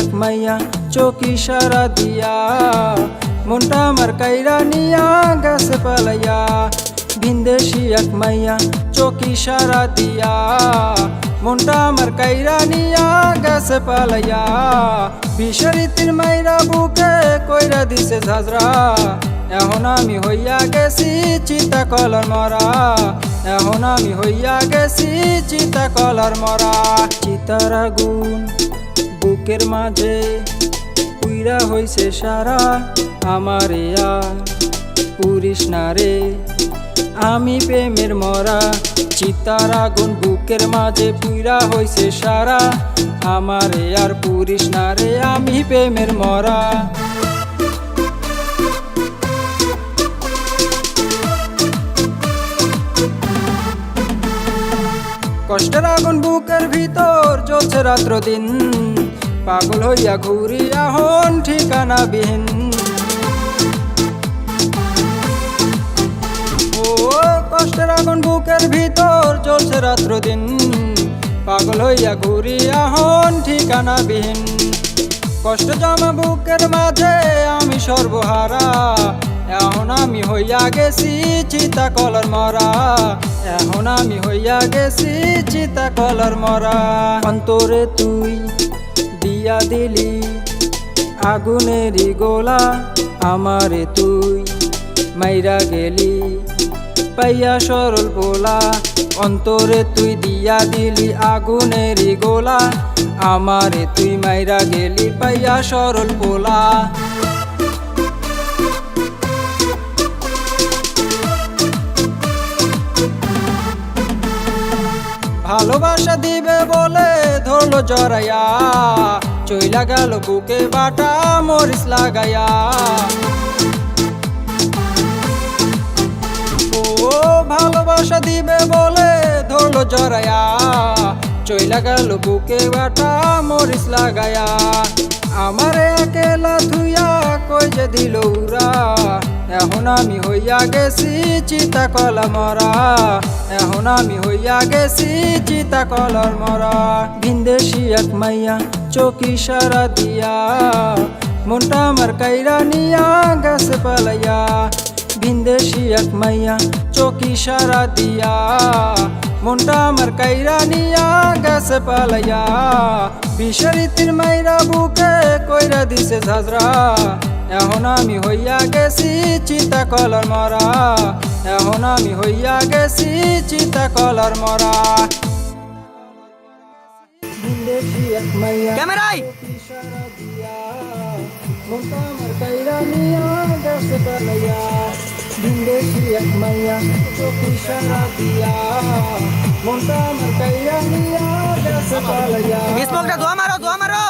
এক মাইয়া চোখি সারা দিয়া। মনটা আমার কাইরা নিয়া গেছে পালাইয়া। ভিনদেশি এক মাইয়া চোখি সারা দিয়া। মনটা আমার কাইরা নিয়া গেছে পালাইয়া। বিশরিতির মাইরা বুকে কইরা দিছে ঝাজরা এখন আমি হইয়া গেছি চিতা কলার মরা। এখন আমি হইয়া গেছি চিতা কলার মরা। চিতার আগুন। বুকের মাঝে পুইরা হইছে সারা আমারে আর। পুরিস না রে, আমি প্রেমের মরা, চিতার আগুন বুকের মাঝে পুইরা হইছে সারা আমারে আর। পুরিস না রে, আমি প্রেমের মরা। কষ্টের আগুন বুকের ভিতর জ্বলছে রাত্র দিন পাগল হইয়া ঘুরি আহন ঠিকানা বিহীন ও কষ্টের আগুন বুকের ভিতর চলছে রাত্র দিন পাগল হইয়া ঘুরি আহন ঠিকানা বিহীন কষ্ট জমা বুকের মাঝে আমি সর্বহারা। এখন আমি হইয়া গেছি চিতা কলার মরা। এখন আমি হইয়া গেছি চিতা কলার মরা। অন্তরে তুই দিলি আগুনেরই গোলা আমারে তুই মাইরা গেলি। পাইয়া সরল পোলা, অন্তরে তুই দিয়া দিলি আগুনেরই গোলা আমারে তুই মাইরা গেলি। পাইয়া সরল পোলা ভালোবাসা দিবে বলে ধরলো জরাইয়া চইলা গেল বুকে বাটা মরিস লাগাইয়া ও, ভালোবাসা দিবে বলে ধরলো জরাইয়া চইলা গেল বুকে বাটা মরিস লাগাইয়া আমারে একেলা থুইয়া কই যে দিল এখন আমি হইয়া গেছি চিতা কলা মরা। এখন আমি হইয়া গেছি চিতা কলার মরা। ভিনদেশি এক মাইয়া চোখি সারা দিয়া, মনটা আমার কাইরা নিয়া গেছে পালাইয়া। ভিনদেশি এক মাইয়া চোখি সারা দিয়া, মনটা আমার কাইরা নিয়া গেছে পালাইয়া। বিশরিতির মাইরা বুকে কইরা দিছে ঝাজরা এখন আমি হইয়া গেছি চিতা কলার মরা। এখন আমি হইয়া গেছি চিতা কলার মরা। ক্যামেরায়! স্মোকটা ধোয়া মারো ধোয়া মারো।